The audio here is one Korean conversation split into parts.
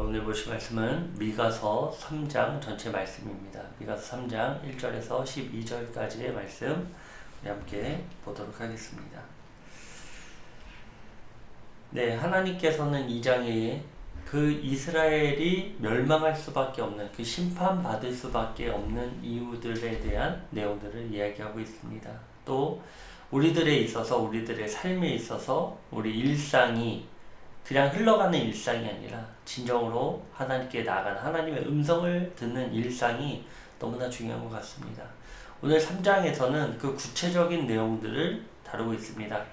오늘 보실 말씀은 미가서 3장 전체 말씀입니다. 미가서 3장 1절에서 12절까지의 말씀 함께 보도록 하겠습니다. 네, 하나님께서는 2장에 그 이스라엘이 멸망할 수밖에 없는 그 심판받을 수밖에 없는 이유들에 대한 내용들을 이야기하고 있습니다. 또 우리들에 있어서 우리들의 삶에 있어서 우리 일상이 그냥 흘러가는 일상이 아니라 진정으로 하나님께 나아가는 하나님의 음성을 듣는 일상이 너무나 중요한 것 같습니다. 오늘 3장에서는 그 구체적인 내용들을 다루고 있습니다.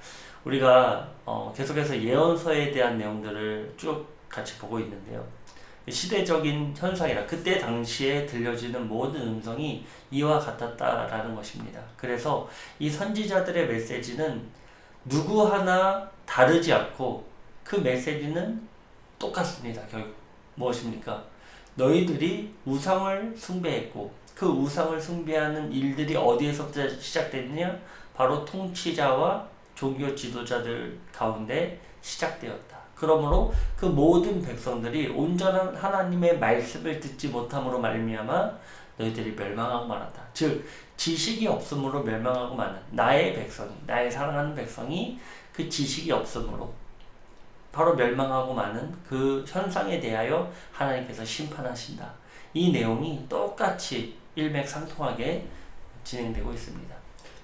우리가 어, 계속해서 예언서에 대한 내용들을 쭉 같이 보고 있는데요. 시대적인 현상이라 그때 당시에 들려지는 모든 음성이 이와 같았다라는 것입니다. 그래서 이 선지자들의 메시지는 누구 하나 다르지 않고 그 메시지는 똑같습니다. 결국 무엇입니까? 너희들이 우상을 숭배했고 그 우상을 숭배하는 일들이 어디에서부터 시작됐느냐? 바로 통치자와 종교 지도자들 가운데 시작되었다. 그러므로 그 모든 백성들이 온전한 하나님의 말씀을 듣지 못함으로 말미암아 너희들이 멸망하고 말았다. 즉 지식이 없음으로 멸망하고 마는 나의 백성이 나의 사랑하는 백성이 그 지식이 없음으로 바로 멸망하고 마는 그 현상에 대하여 하나님께서 심판하신다. 이 내용이 똑같이 일맥상통하게 진행되고 있습니다.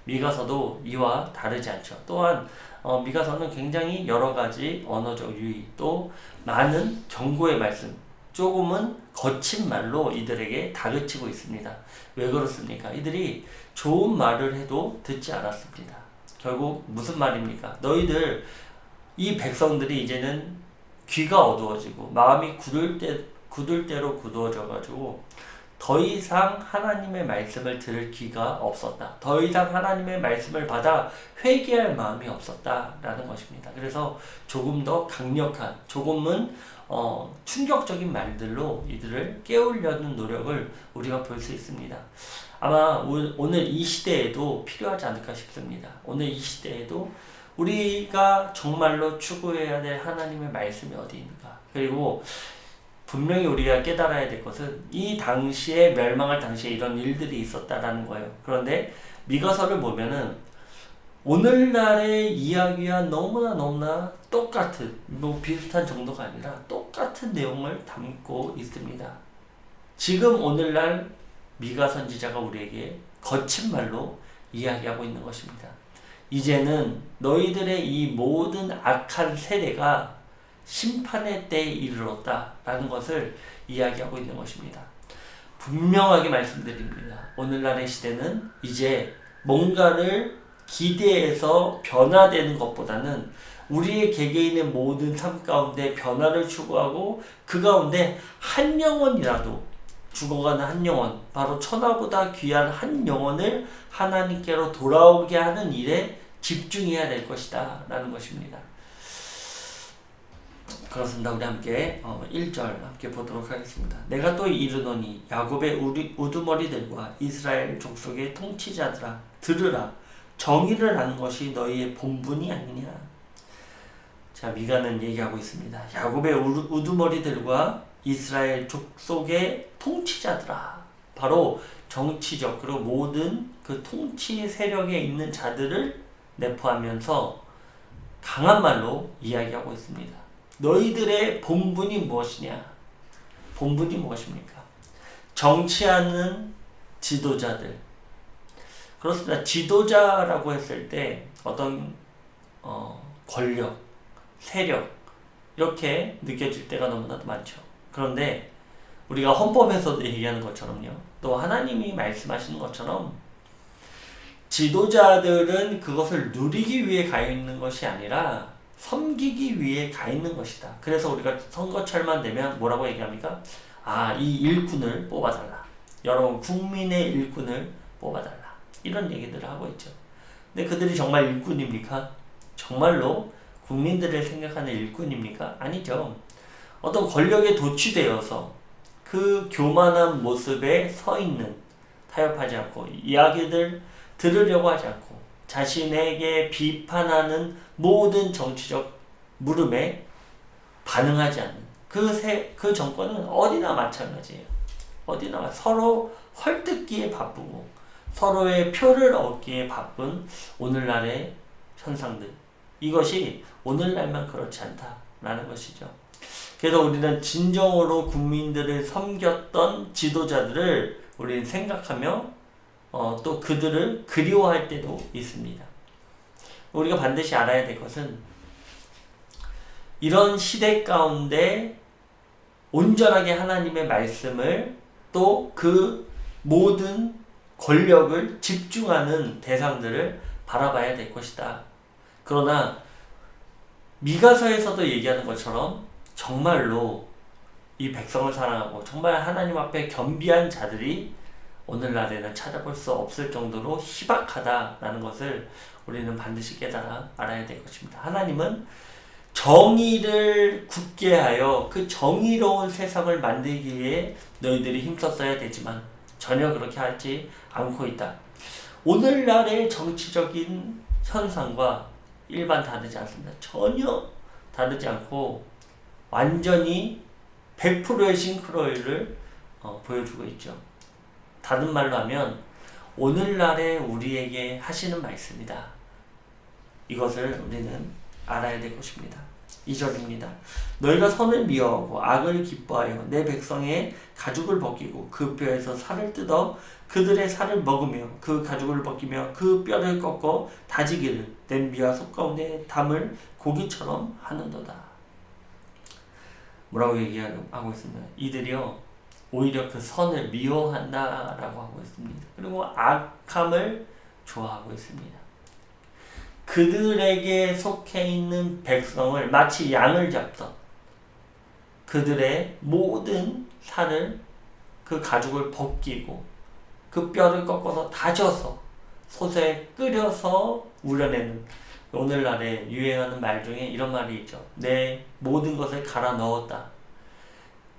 미가서도 이와 다르지 않죠. 또한 어, 미가서는 굉장히 여러 가지 언어적 유의 또 많은 경고의 말씀 조금은 거친 말로 이들에게 다그치고 있습니다. 왜 그렇습니까? 이들이 좋은 말을 해도 듣지 않았습니다. 결국 무슨 말입니까? 너희들 이 백성들이 이제는 귀가 어두워지고 마음이 굳을 때 굳을 대로 굳어져 가지고 더 이상 하나님의 말씀을 들을 기가 없었다. 더 이상 하나님의 말씀을 받아 회개할 마음이 없었다라는 것입니다. 그래서 조금 더 강력한, 조금은 어, 충격적인 말들로 이들을 깨우려는 노력을 우리가 볼 수 있습니다. 아마 오늘 이 시대에도 필요하지 않을까 싶습니다. 오늘 이 시대에도 우리가 정말로 추구해야 될 하나님의 말씀이 어디입니까? 그리고 분명히 우리가 깨달아야 될 것은 이 당시에 멸망할 당시에 이런 일들이 있었다라는 거예요. 그런데 미가서를 보면은 오늘날의 이야기와 너무나 너무나 똑같은 뭐 비슷한 정도가 아니라 똑같은 내용을 담고 있습니다. 지금 오늘날 미가 선지자가 우리에게 거친 말로 이야기하고 있는 것입니다. 이제는 너희들의 이 모든 악한 세대가 심판의 때에 이르렀다 라는 것을 이야기하고 있는 것입니다. 분명하게 말씀드립니다. 오늘날의 시대는 이제 뭔가를 기대해서 변화되는 것보다는 우리의 개개인의 모든 삶 가운데 변화를 추구하고 그 가운데 한 영혼이라도 죽어가는 한 영혼, 바로 천하보다 귀한 한 영혼을 하나님께로 돌아오게 하는 일에 집중해야 될 것이다. 라는 것입니다. 그렇습니다. 우리 함께 어, 1절 함께 보도록 하겠습니다. 내가 또 이르노니 야곱의 우리, 우두머리들과 이스라엘 족속의 통치자들아 들으라 정의를 하는 것이 너희의 본분이 아니냐. 자 미가는 얘기하고 있습니다. 야곱의 우두머리들과 이스라엘 족속의 통치자들아 바로 정치적 그리고 모든 그 통치 세력에 있는 자들을 내포하면서 강한 말로 이야기하고 있습니다. 너희들의 본분이 무엇이냐? 본분이 무엇입니까? 정치하는 지도자들. 그렇습니다. 지도자라고 했을 때 어떤 어, 권력, 세력 이렇게 느껴질 때가 너무나도 많죠. 그런데 우리가 헌법에서도 얘기하는 것처럼요. 또 하나님이 말씀하시는 것처럼 지도자들은 그것을 누리기 위해 가 있는 것이 아니라 섬기기 위해 가 있는 것이다. 그래서 우리가 선거철만 되면 뭐라고 얘기합니까? 아, 이 일꾼을 뽑아달라. 여러분, 국민의 일꾼을 뽑아달라. 이런 얘기들을 하고 있죠. 근데 그들이 정말 일꾼입니까? 정말로 국민들을 생각하는 일꾼입니까? 아니죠. 어떤 권력에 도취되어서 그 교만한 모습에 서 있는 타협하지 않고 이야기들 들으려고 하지 않고 자신에게 비판하는 모든 정치적 물음에 반응하지 않는 그, 세, 그 정권은 어디나 마찬가지예요. 어디나 마- 서로 헐뜯기에 바쁘고 서로의 표를 얻기에 바쁜 오늘날의 현상들. 이것이 오늘날만 그렇지 않다라는 것이죠. 그래서 우리는 진정으로 국민들을 섬겼던 지도자들을 우리는 생각하며 어, 또 그들을 그리워할 때도 있습니다. 우리가 반드시 알아야 될 것은 이런 시대 가운데 온전하게 하나님의 말씀을 또 그 모든 권력을 집중하는 대상들을 바라봐야 될 것이다. 그러나 미가서에서도 얘기하는 것처럼 정말로 이 백성을 사랑하고 정말 하나님 앞에 겸비한 자들이 오늘날에는 찾아볼 수 없을 정도로 희박하다라는 것을 우리는 반드시 깨달아 알아야 될 것입니다. 하나님은 정의를 굳게 하여 그 정의로운 세상을 만들기 위해 너희들이 힘썼어야 되지만 전혀 그렇게 하지 않고 있다. 오늘날의 정치적인 현상과 일반 다르지 않습니다. 전혀 다르지 않고 완전히 100%의 싱크로율을 어, 보여주고 있죠. 다른 말로 하면 오늘날의 우리에게 하시는 말씀이다. 이것을 우리는 알아야 될 것입니다. 2절입니다. 너희가 선을 미워하고 악을 기뻐하여 내 백성의 가죽을 벗기고 그 뼈에서 살을 뜯어 그들의 살을 먹으며 그 가죽을 벗기며 그 뼈를 꺾어 다지기를 냄비와 속 가운데 담을 고기처럼 하는도다. 뭐라고 얘기하고 있습니다. 이들이요 오히려 그 선을 미워한다라고 하고 있습니다. 그리고 악함을 좋아하고 있습니다. 그들에게 속해 있는 백성을 마치 양을 잡던 그들의 모든 살을 그 가죽을 벗기고 그 뼈를 꺾어서 다져서 솥에 끓여서 우려내는 오늘날에 유행하는 말 중에 이런 말이 있죠. 내 모든 것을 갈아 넣었다.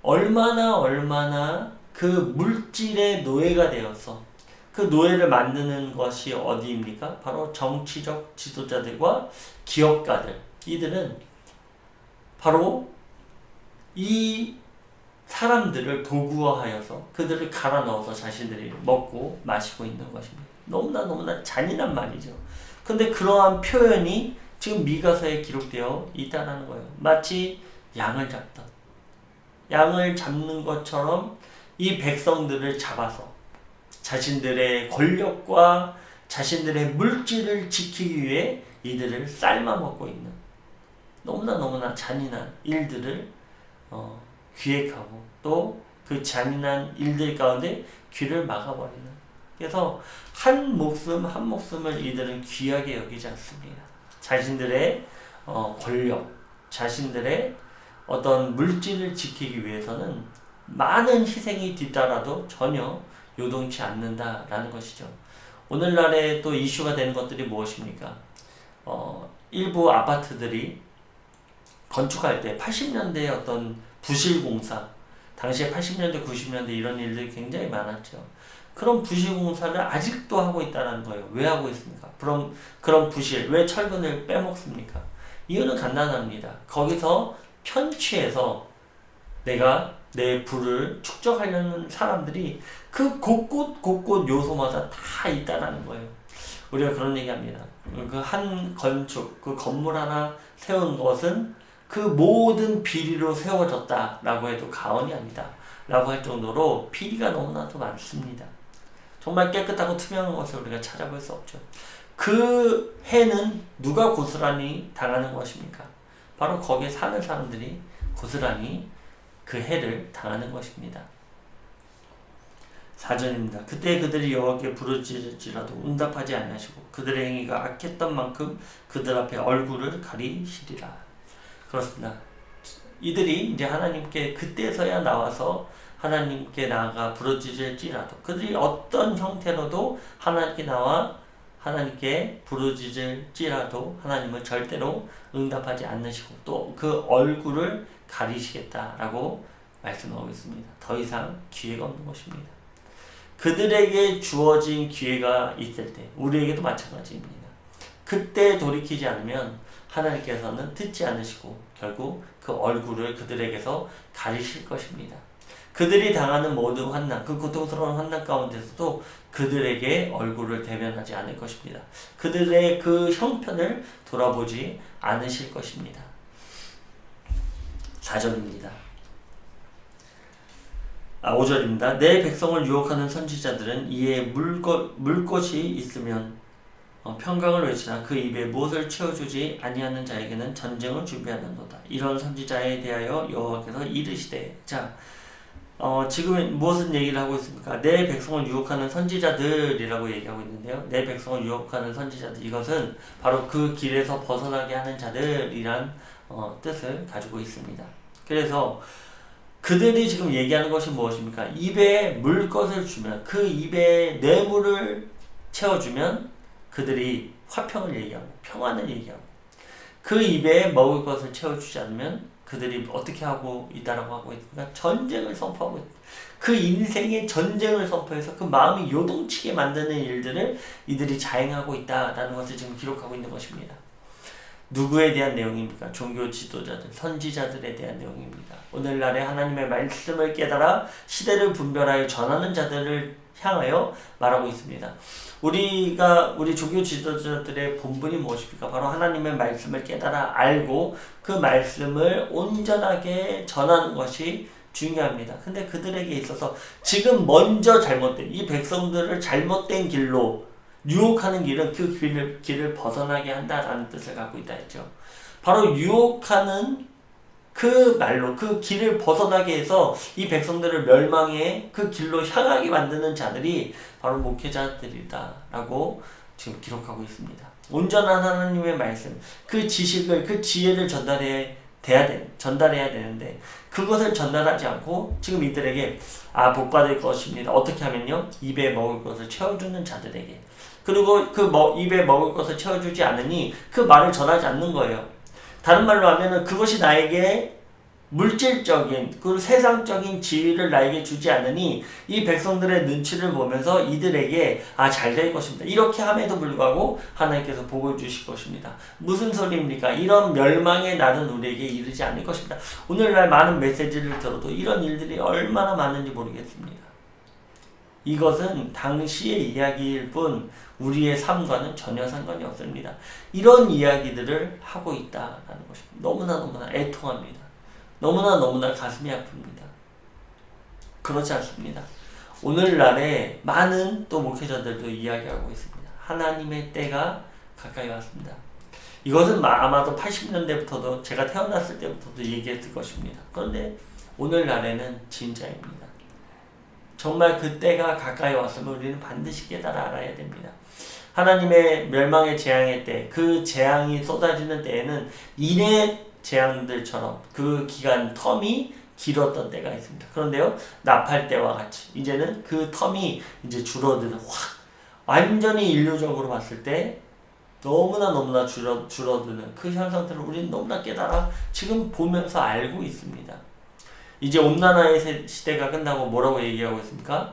얼마나 얼마나 그 물질의 노예가 되어서 그 노예를 만드는 것이 어디입니까? 바로 정치적 지도자들과 기업가들. 이들은 바로 이 사람들을 도구화하여서 그들을 갈아 넣어서 자신들이 먹고 마시고 있는 것입니다. 너무나 너무나 잔인한 말이죠. 근데 그러한 표현이 지금 미가서에 기록되어 있다는 거예요. 마치 양을 잡던 양을 잡는 것처럼 이 백성들을 잡아서 자신들의 권력과 자신들의 물질을 지키기 위해 이들을 삶아 먹고 있는 너무나 너무나 잔인한 일들을 어, 기획하고 또 그 잔인한 일들 가운데 귀를 막아버리는 그래서 한 목숨 한 목숨을 이들은 귀하게 여기지 않습니다. 자신들의 어, 권력, 자신들의 어떤 물질을 지키기 위해서는 많은 희생이 뒤따라도 전혀 요동치 않는다라는 것이죠. 오늘날에 또 이슈가 되는 것들이 무엇입니까? 어, 일부 아파트들이 건축할 때 80년대의 어떤 부실공사, 당시에 80년대, 90년대 이런 일들이 굉장히 많았죠. 그런 부실공사를 아직도 하고 있다는 거예요. 왜 하고 있습니까? 그럼 그런 부실, 왜 철근을 빼먹습니까? 이유는 간단합니다. 거기서 편취해서 내가 내 부를 축적하려는 사람들이 그 곳곳 곳곳 요소마다 다 있다라는 거예요. 우리가 그런 얘기합니다. 그 한 건축, 그 건물 하나 세운 것은 그 모든 비리로 세워졌다라고 해도 과언이 아니다. 라고 할 정도로 비리가 너무나도 많습니다. 정말 깨끗하고 투명한 것을 우리가 찾아볼 수 없죠. 그 해는 누가 고스란히 당하는 것입니까? 바로 거기에 사는 사람들이 고스란히 그 해를 당하는 것입니다. 4절입니다. 그때 그들이 여호와께 부르짖을지라도 응답하지 아니하시고 그들의 행위가 악했던 만큼 그들 앞에 얼굴을 가리시리라. 그렇습니다. 이들이 이제 하나님께 그때서야 나와서 하나님께 나아가 부르짖을지라도 그들이 어떤 형태로도 하나님께 나와 하나님께 부르짖을지라도 하나님은 절대로 응답하지 않으시고 또 그 얼굴을 가리시겠다라고 말씀하고 있습니다. 더 이상 기회가 없는 것입니다. 그들에게 주어진 기회가 있을 때 우리에게도 마찬가지입니다. 그때 돌이키지 않으면 하나님께서는 듣지 않으시고 결국 그 얼굴을 그들에게서 가리실 것입니다. 그들이 당하는 모든 환난, 그 고통스러운 환난 가운데서도 그들에게 얼굴을 대면하지 않을 것입니다. 그들의 그 형편을 돌아보지 않으실 것입니다. 4절입니다. 아, 5절입니다. 내 백성을 유혹하는 선지자들은 이에 물것, 물것이 있으면 어, 평강을 외치나 그 입에 무엇을 채워주지 아니하는 자에게는 전쟁을 준비하는도다. 이런 선지자에 대하여 여호와께서 이르시되 자 어, 지금 무엇은 얘기를 하고 있습니까? 내 백성을 유혹하는 선지자들이라고 얘기하고 있는데요. 내 백성을 유혹하는 선지자들 이것은 바로 그 길에서 벗어나게 하는 자들이란 어, 뜻을 가지고 있습니다. 그래서 그들이 지금 얘기하는 것이 무엇입니까? 입에 물 것을 주면 그 입에 뇌물을 채워주면 그들이 화평을 얘기하고 평안을 얘기하고 그 입에 먹을 것을 채워주지 않으면 그들이 어떻게 하고 있다라고 하고 있습니까? 전쟁을 선포하고 있다. 그 인생의 전쟁을 선포해서 그 마음이 요동치게 만드는 일들을 이들이 자행하고 있다라는 것을 지금 기록하고 있는 것입니다. 누구에 대한 내용입니까? 종교 지도자들, 선지자들에 대한 내용입니다. 오늘날에 하나님의 말씀을 깨달아 시대를 분별하여 전하는 자들을 향하여 말하고 있습니다. 우리가 우리 종교 지도자들의 본분이 무엇입니까? 바로 하나님의 말씀을 깨달아 알고 그 말씀을 온전하게 전하는 것이 중요합니다. 근데 그들에게 있어서 지금 먼저 잘못된 이 백성들을 잘못된 길로 유혹하는 길은 그 길을, 길을 벗어나게 한다라는 뜻을 갖고 있다 했죠. 바로 유혹하는 그 말로 그 길을 벗어나게 해서 이 백성들을 멸망의 그 길로 향하게 만드는 자들이 바로 목회자들이다라고 지금 기록하고 있습니다. 온전한 하나님의 말씀, 그 지식을, 그 지혜를 전달해 돼야 돼, 전달해야 되는데 그것을 전달하지 않고 지금 이들에게 아 복받을 것입니다. 어떻게 하면요 입에 먹을 것을 채워주는 자들에게 그리고 그 뭐, 입에 먹을 것을 채워주지 않으니 그 말을 전하지 않는 거예요. 다른 말로 하면은 그것이 나에게 물질적인 그 세상적인 지위를 나에게 주지 않으니 이 백성들의 눈치를 보면서 이들에게 아 잘 될 것입니다. 이렇게 함에도 불구하고 하나님께서 복을 주실 것입니다. 무슨 소리입니까? 이런 멸망의 날은 우리에게 이르지 않을 것입니다. 오늘날 많은 메시지를 들어도 이런 일들이 얼마나 많은지 모르겠습니다. 이것은 당시의 이야기일 뿐 우리의 삶과는 전혀 상관이 없습니다. 이런 이야기들을 하고 있다라는 것입니다. 너무나 너무나 애통합니다. 너무나 너무나 가슴이 아픕니다. 그렇지 않습니다. 오늘날에 많은 또 목회자들도 이야기하고 있습니다. 하나님의 때가 가까이 왔습니다. 이것은 아마도 80년대부터도 제가 태어났을 때부터도 얘기했을 것입니다. 그런데 오늘날에는 진짜입니다. 정말 그 때가 가까이 왔으면 우리는 반드시 깨달아 알아야 됩니다. 하나님의 멸망의 재앙의 때, 그 재앙이 쏟아지는 때에는 인의 재앙들처럼 그 기간 텀이 길었던 때가 있습니다. 그런데요, 나팔 때와 같이 이제는 그 텀이 이제 줄어드는 확 완전히 인류적으로 봤을 때 너무나 너무나 줄어 줄어드는 그 현상들을 우리는 너무나 깨달아 지금 보면서 알고 있습니다. 이제 온난화의 시대가 끝나고 뭐라고 얘기하고 있습니까?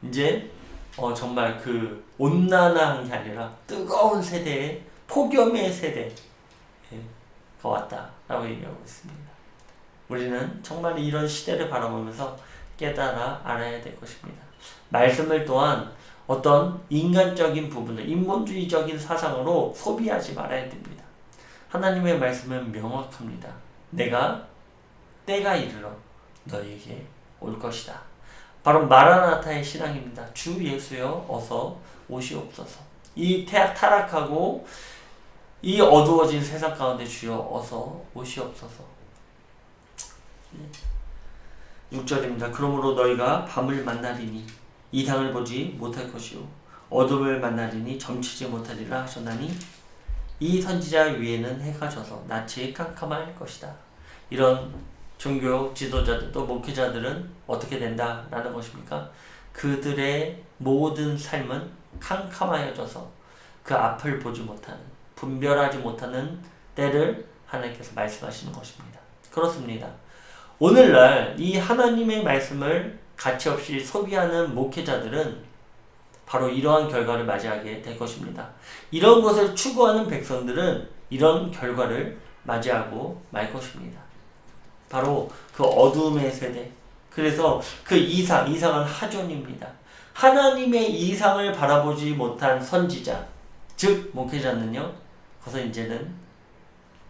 이제 어 정말 그 온난화한 게 아니라 뜨거운 세대의 폭염의 세대가 왔다라고 얘기하고 있습니다. 우리는 정말 이런 시대를 바라보면서 깨달아 알아야 될 것입니다. 말씀을 또한 어떤 인간적인 부분을 인본주의적인 사상으로 소비하지 말아야 됩니다. 하나님의 말씀은 명확합니다. 내가 때가 이르러 너에게 올 것이다. 바로 마라나타의 신앙입니다. 주 예수여 어서 오시옵소서. 이 타락하고 이 어두워진 세상 가운데 주여 어서 오시옵소서. 6절입니다. 그러므로 너희가 밤을 만나리니 이 당을 보지 못할 것이요 어둠을 만나리니 점치지 못하리라 하셨나니 이 선지자 위에는 해가 져서 낯이 캄캄할 것이다. 이런 종교 지도자들 또 목회자들은 어떻게 된다라는 것입니까? 그들의 모든 삶은 캄캄하여져서 그 앞을 보지 못하는 분별하지 못하는 때를 하나님께서 말씀하시는 것입니다. 그렇습니다. 오늘날 이 하나님의 말씀을 가치없이 소비하는 목회자들은 바로 이러한 결과를 맞이하게 될 것입니다. 이런 것을 추구하는 백성들은 이런 결과를 맞이하고 말 것입니다. 바로 그 어둠의 세대. 그래서 그 이상, 이상은 하존입니다. 하나님의 이상을 바라보지 못한 선지자, 즉 목회자는요. 그래서 이제는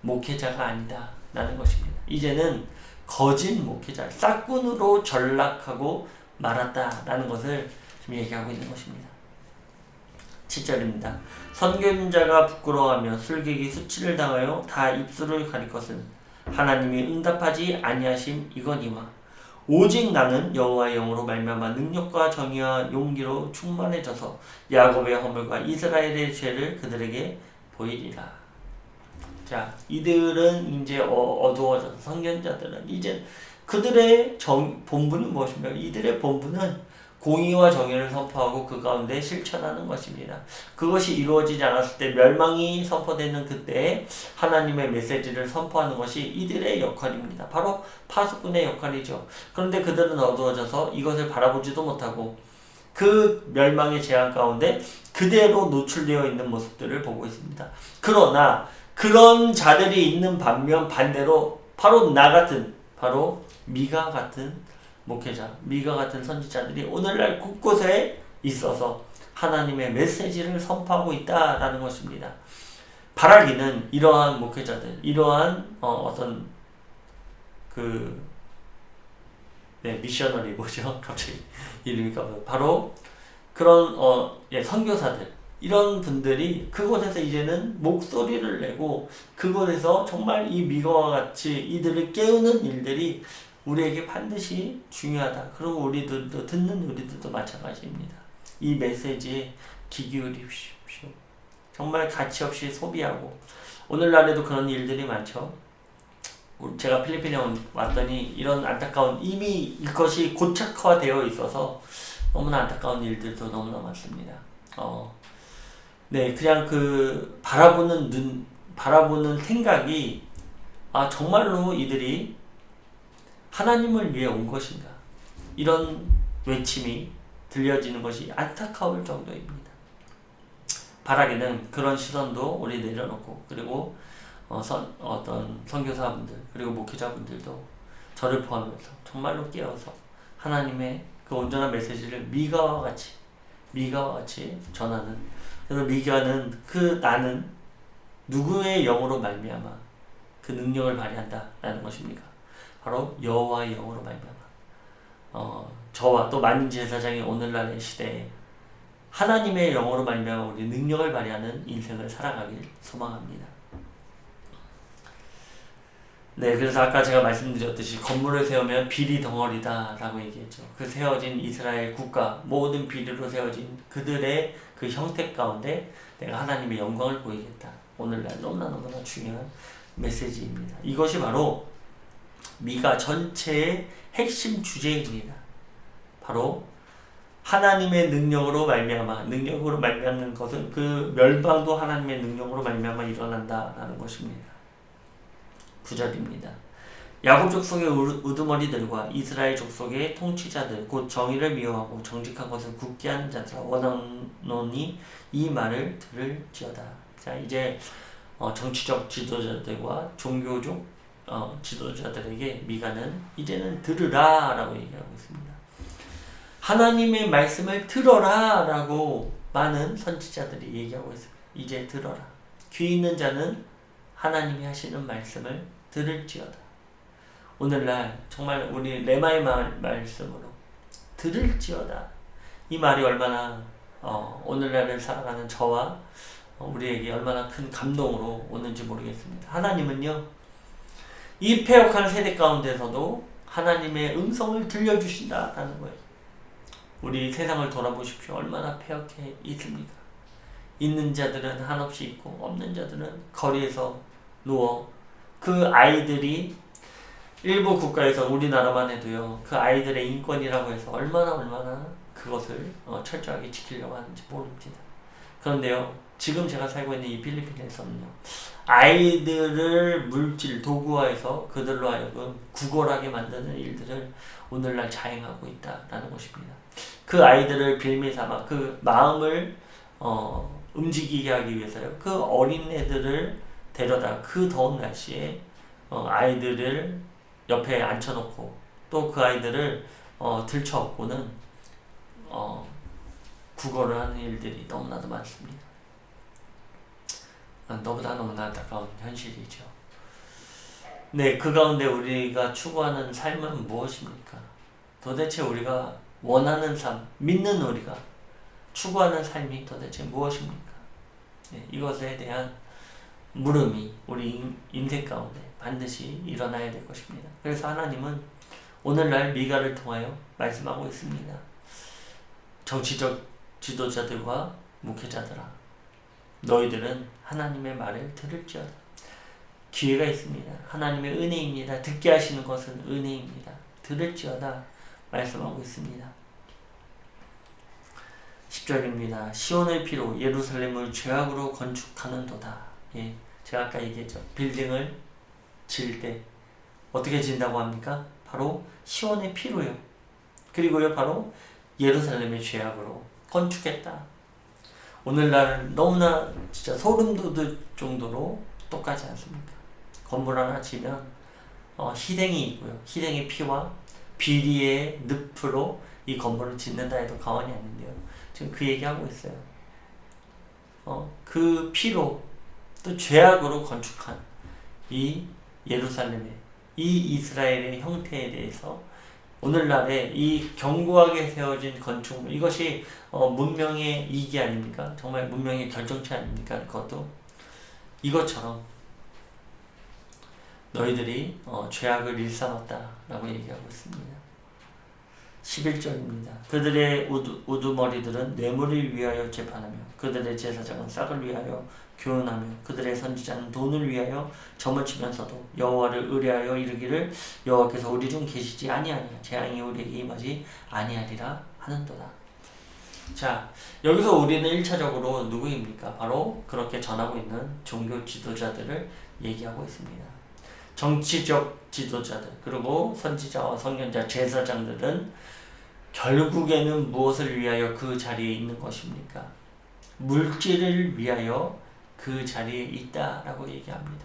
목회자가 아니다. 라는 것입니다. 이제는 거짓 목회자, 싹군으로 전락하고 말았다라는 것을 지금 얘기하고 있는 것입니다. 7절입니다. 선견자가 부끄러워하며 술객이 수치를 당하여 다 입술을 가릴 것은 하나님이 응답하지 아니하심 이거니와 오직 나는 여호와의 영으로 말미암아 능력과 정의와 용기로 충만해져서 야곱의 허물과 이스라엘의 죄를 그들에게 보이리라. 자, 이들은 이제 어, 어두워져서 선견자들은 이제 그들의 정, 본분은 무엇입니까? 이들의 본분은 공의와 정의를 선포하고 그 가운데 실천하는 것입니다. 그것이 이루어지지 않았을 때 멸망이 선포되는 그때 하나님의 메시지를 선포하는 것이 이들의 역할입니다. 바로 파수꾼의 역할이죠. 그런데 그들은 어두워져서 이것을 바라보지도 못하고 그 멸망의 재앙 가운데 그대로 노출되어 있는 모습들을 보고 있습니다. 그러나 그런 자들이 있는 반면 반대로 바로 나 같은 바로 미가 같은 목회자, 미가 같은 선지자들이 오늘날 곳곳에 있어서 하나님의 메시지를 선포하고 있다라는 것입니다. 바라기는 이러한 목회자들, 이러한 어, 떤 그, 네, 미셔너리 뭐죠? 갑자기 이름이 까먹어. 바로 그런, 어, 예, 선교사들, 이런 분들이 그곳에서 이제는 목소리를 내고 그곳에서 정말 이 미거와 같이 이들을 깨우는 일들이 우리에게 반드시 중요하다. 그리고 우리들도 듣는 우리들도 마찬가지입니다. 이 메시지에 귀 기울이십시오. 정말 가치 없이 소비하고 오늘날에도 그런 일들이 많죠. 제가 필리핀에 왔더니 이런 안타까운 이미 이것이 고착화되어 있어서 너무나 안타까운 일들도 너무나 많습니다. 어, 네, 그냥 그 바라보는 눈, 바라보는 생각이 아 정말로 이들이 하나님을 위해 온 것인가? 이런 외침이 들려지는 것이 안타까울 정도입니다. 바라기는 그런 시선도 우리 내려놓고 그리고 어, 선, 어떤 선교사분들 그리고 목회자분들도 저를 포함해서 정말로 깨어서 하나님의 그 온전한 메시지를 미가와 같이 미가와 같이 전하는 그래서 미가는 그 나는 누구의 영으로 말미암아 그 능력을 발휘한다라는 것입니까? 바로 여호와의 영으로 말미암아 어, 저와 또 만인 제사장이 오늘날의 시대에 하나님의 영으로 말미암아 우리 능력을 발휘하는 인생을 살아가길 소망합니다. 네, 그래서 아까 제가 말씀드렸듯이 건물을 세우면 비리 덩어리다라고 얘기했죠. 그 세워진 이스라엘 국가 모든 비리로 세워진 그들의 그 형태 가운데 내가 하나님의 영광을 보이겠다. 오늘날 너무나 너무나 중요한 메시지입니다. 이것이 바로 미가 전체의 핵심 주제입니다. 바로 하나님의 능력으로 말미암아 능력으로 말미암는 것은 그 멸방도 하나님의 능력으로 말미암아 일어난다라는 것입니다. 9절입니다. 야곱 족속의 우두머리들과 이스라엘 족속의 통치자들 곧 정의를 미워하고 정직한 것을 굳게 하는 자들아 원하노니 이 말을 들을지어다. 자 이제 어, 정치적 지도자들과 종교적 어, 지도자들에게 미가는 이제는 들으라 라고 얘기하고 있습니다. 하나님의 말씀을 들어라 라고 많은 선지자들이 얘기하고 있습니다. 이제 들어라. 귀 있는 자는 하나님이 하시는 말씀을 들을지어다. 오늘날 정말 우리 레마의 말씀으로 들을지어다. 이 말이 얼마나 어, 오늘날을 살아가는 저와 우리에게 얼마나 큰 감동으로 오는지 모르겠습니다. 하나님은요, 이 폐역한 세대 가운데서도 하나님의 음성을 들려주신다라는 거예요. 우리 세상을 돌아보십시오. 얼마나 폐역해 있습니까? 있는 자들은 한없이 있고 없는 자들은 거리에서 누워 그 아이들이 일부 국가에서 우리나라만 해도요 그 아이들의 인권이라고 해서 얼마나 얼마나 그것을 어, 철저하게 지키려고 하는지 모릅니다. 그런데요 지금 제가 살고 있는 이 필리핀에서는요 아이들을 물질, 도구화해서 그들로 하여금 구걸하게 만드는 일들을 오늘날 자행하고 있다라는 것입니다. 그 아이들을 빌미 삼아 그 마음을 어, 움직이게 하기 위해서요. 그 어린 애들을 데려다 그 더운 날씨에 어, 아이들을 옆에 앉혀놓고 또 그 아이들을 어, 들쳐업고는 어, 구걸을 하는 일들이 너무나도 많습니다. 아, 너보다 너무나 안타까운 현실이죠. 네, 그 가운데 우리가 추구하는 삶은 무엇입니까? 도대체 우리가 원하는 삶, 믿는 우리가 추구하는 삶이 도대체 무엇입니까? 네, 이것에 대한 물음이 우리 인- 인생 가운데 반드시 일어나야 될 것입니다. 그래서 하나님은 오늘날 미가를 통하여 말씀하고 있습니다. 정치적 지도자들과 목회자들아, 너희들은 하나님의 말을 들을지어다. 기회가 있습니다. 하나님의 은혜입니다. 듣게 하시는 것은 은혜입니다. 들을지어다 말씀하고 있습니다. 10절입니다. 시온의 피로 예루살렘을 죄악으로 건축하는 도다. 예, 제가 아까 얘기했죠. 빌딩을 지을 때 어떻게 지은다고 합니까? 바로 시온의 피로요. 그리고요, 바로 예루살렘의 죄악으로 건축했다. 오늘날 너무나 진짜 소름 돋을 정도로 똑같지 않습니까? 건물 하나 지면 어, 희생이 있고요. 희생의 피와 비리의 늪으로 이 건물을 짓는다 해도 과언이 아닌데요. 지금 그 얘기하고 있어요. 어, 그 피로 또 죄악으로 건축한 이 예루살렘의 이 이스라엘의 형태에 대해서 오늘날의 이 견고하게 세워진 건축물 이것이 어, 문명의 이기 아닙니까? 정말 문명의 결정체 아닙니까? 그것도 이것처럼 너희들이 어, 죄악을 일삼았다라고 얘기하고 있습니다. 11절입니다. 그들의 우두, 우두머리들은 뇌물을 위하여 재판하며 그들의 제사장은 싹을 위하여 교훈하며 그들의 선지자는 돈을 위하여 점을 치면서도 여호와를 의뢰하여 이르기를 여호와께서 우리 중 계시지 아니하냐 재앙이 우리에게 임하지 아니하리라 하는도다. 자 여기서 우리는 1차적으로 누구입니까? 바로 그렇게 전하고 있는 종교 지도자들을 얘기하고 있습니다. 정치적 지도자들 그리고 선지자와 선견자 제사장들은 결국에는 무엇을 위하여 그 자리에 있는 것입니까? 물질을 위하여 그 자리에 있다라고 얘기합니다.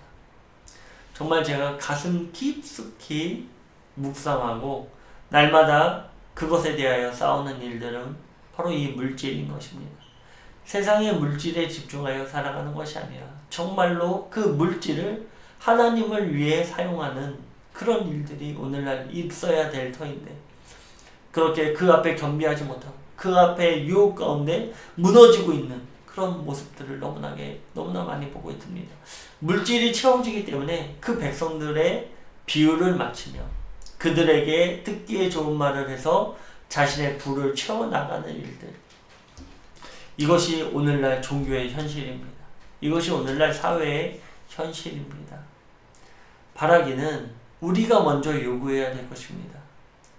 정말 제가 가슴 깊숙이 묵상하고 날마다 그것에 대하여 싸우는 일들은 바로 이 물질인 것입니다. 세상의 물질에 집중하여 살아가는 것이 아니라 정말로 그 물질을 하나님을 위해 사용하는 그런 일들이 오늘날 있어야 될 터인데 그렇게 그 앞에 겸비하지 못하고 그 앞에 유혹 가운데 무너지고 있는 그런 모습들을 너무나게 너무나 많이 보고 있습니다. 물질이 채워지기 때문에 그 백성들의 비유를 맞추며 그들에게 듣기에 좋은 말을 해서 자신의 부를 채워 나가는 일들. 이것이 오늘날 종교의 현실입니다. 이것이 오늘날 사회의 현실입니다. 바라기는 우리가 먼저 요구해야 될 것입니다.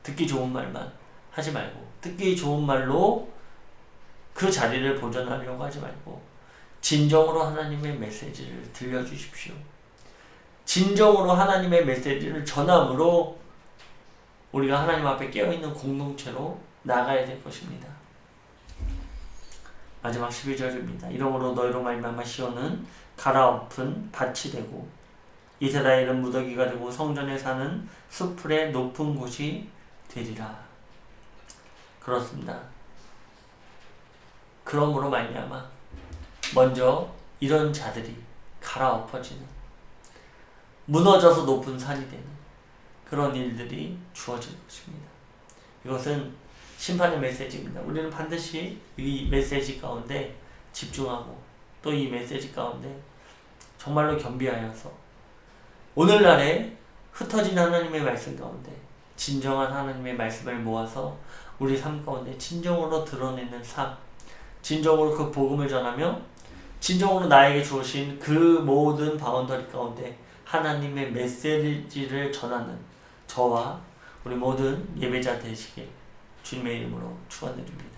듣기 좋은 말만 하지 말고 듣기 좋은 말로 그 자리를 보존하려고 하지 말고 진정으로 하나님의 메시지를 들려주십시오. 진정으로 하나님의 메시지를 전함으로 우리가 하나님 앞에 깨어있는 공동체로 나가야 될 것입니다. 마지막 12절입니다. 이러므로 너희로 말미암아 시온은 갈아엎은 밭이 되고 이스라엘은 무더기가 되고 성전에 사는 수풀의 높은 곳이 되리라. 그렇습니다. 그러므로 말미암아 먼저 이런 자들이 갈아엎어지는 무너져서 높은 산이 되는 그런 일들이 주어질 것입니다. 이것은 심판의 메시지입니다. 우리는 반드시 이 메시지 가운데 집중하고 또 이 메시지 가운데 정말로 겸비하여서 오늘날에 흩어진 하나님의 말씀 가운데 진정한 하나님의 말씀을 모아서 우리 삶 가운데 진정으로 드러내는 삶, 진정으로 그 복음을 전하며 진정으로 나에게 주신 그 모든 바운더리 가운데 하나님의 메시지를 전하는 저와 우리 모든 예배자 되시길 주님의 이름으로 축원드립니다.